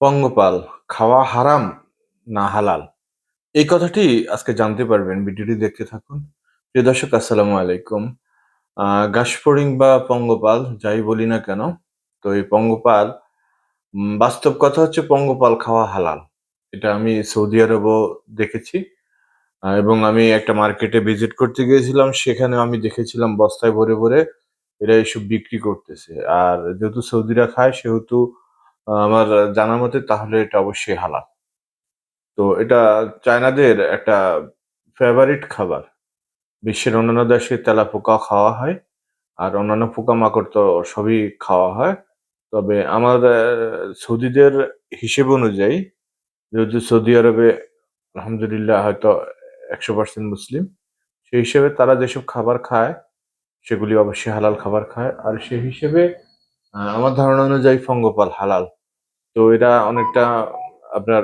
পঙ্গপাল, খাওয়া হারাম, না হালাল। এই কথাটি আজকে জানতে পারবেন, ভিডিওটি দেখতে থাকুন। প্রিয় দর্শক, আসসালামু আলাইকুম। গাসফড়িং বা পঙ্গপাল, যাই বলি না কেন, তো এই পঙ্গপাল বাস্তব কথা হচ্ছে পঙ্গপাল খাওয়া হালাল। এটা আমি সৌদি আরবও দেখেছি এবং আমি একটা মার্কেটে ভিজিট করতে গিয়েছিলাম সেখানে আমি দেখেছিলাম বস্তায় ভরে ভরে এরা এসব বিক্রি করতেছে। আর যেহেতু সৌদিরা খায়, সেহেতু আমার জানা মতে তাহলে এটা অবশ্যই হালাল। তো এটা চায়নাদের একটা ফেভারিট খাবার। বিশ্বের অন্যান্য দেশে তেলাপোকা খাওয়া হয় আর অন্যান্য পোকামাকড় তো সবই খাওয়া হয়। তবে আমার সৌদিদের হিসেব অনুযায়ী যেহেতু সৌদি আরবে আলহামদুলিল্লাহ হয়তো একশো পার্সেন্ট মুসলিম, সেই হিসেবে তারা যেসব খাবার খায় সেগুলি অবশ্যই হালাল খাবার খায়। আর সেই হিসেবে আমার ধারণা অনুযায়ী পঙ্গপাল হালাল। তো এটা অনেকটা আপনার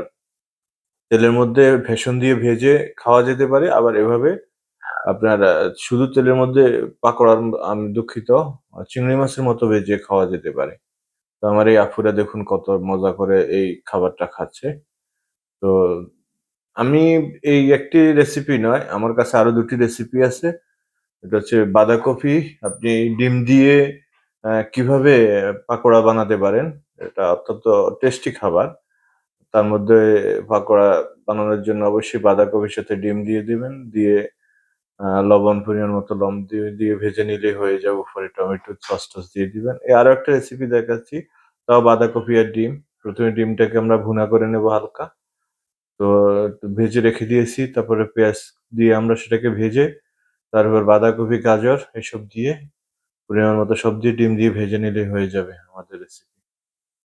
তেলের মধ্যে ভেষন দিয়ে ভেজে খাওয়া যেতে পারে, আবার এভাবে আপনার শুধু তেলের মধ্যে পাকোড়ার আমি দুঃখিত চিংড়ি মাছের মতো ভেজে খাওয়া যেতে পারে। তো আমার এই আফুরা দেখুন কত মজা করে এই খাবারটা খাচ্ছে। তো আমি এই একটি রেসিপি নয়, আমার কাছে আরও দুটি রেসিপি আছে। এটা হচ্ছে বাঁধাকপি, আপনি ডিম দিয়ে কীভাবে পাকোড়া বানাতে পারেন এটা অত্যন্ত টেস্টি খাবার। তার মধ্যে পাকোড়া বানানোর জন্য অবশ্যই বাঁধাকপির সাথে ডিম দিয়ে দিবেন। দিয়ে লবণ পরিমাণ মতো লম দিয়ে দিয়ে ভেজে নিলে হয়ে যাবে উপরে টমেটো সস টস দিয়ে দিবেন। এই আরও একটা রেসিপি দেখাচ্ছি, তাও বাঁধাকপি আর ডিম। প্রথমে ডিমটাকে আমরা ভুনা করে নেব হালকা। তো, ভেজে রেখে দিয়েছি, তারপরে পেঁয়াজ দিয়ে আমরা সেটাকে ভেজে, তারপর বাঁধাকপি, গাজর এসব দিয়ে, পরিমাণ মতো সব দিয়ে ডিম দিয়ে ভেজে নিলে হয়ে যাবে আমাদের রেসিপি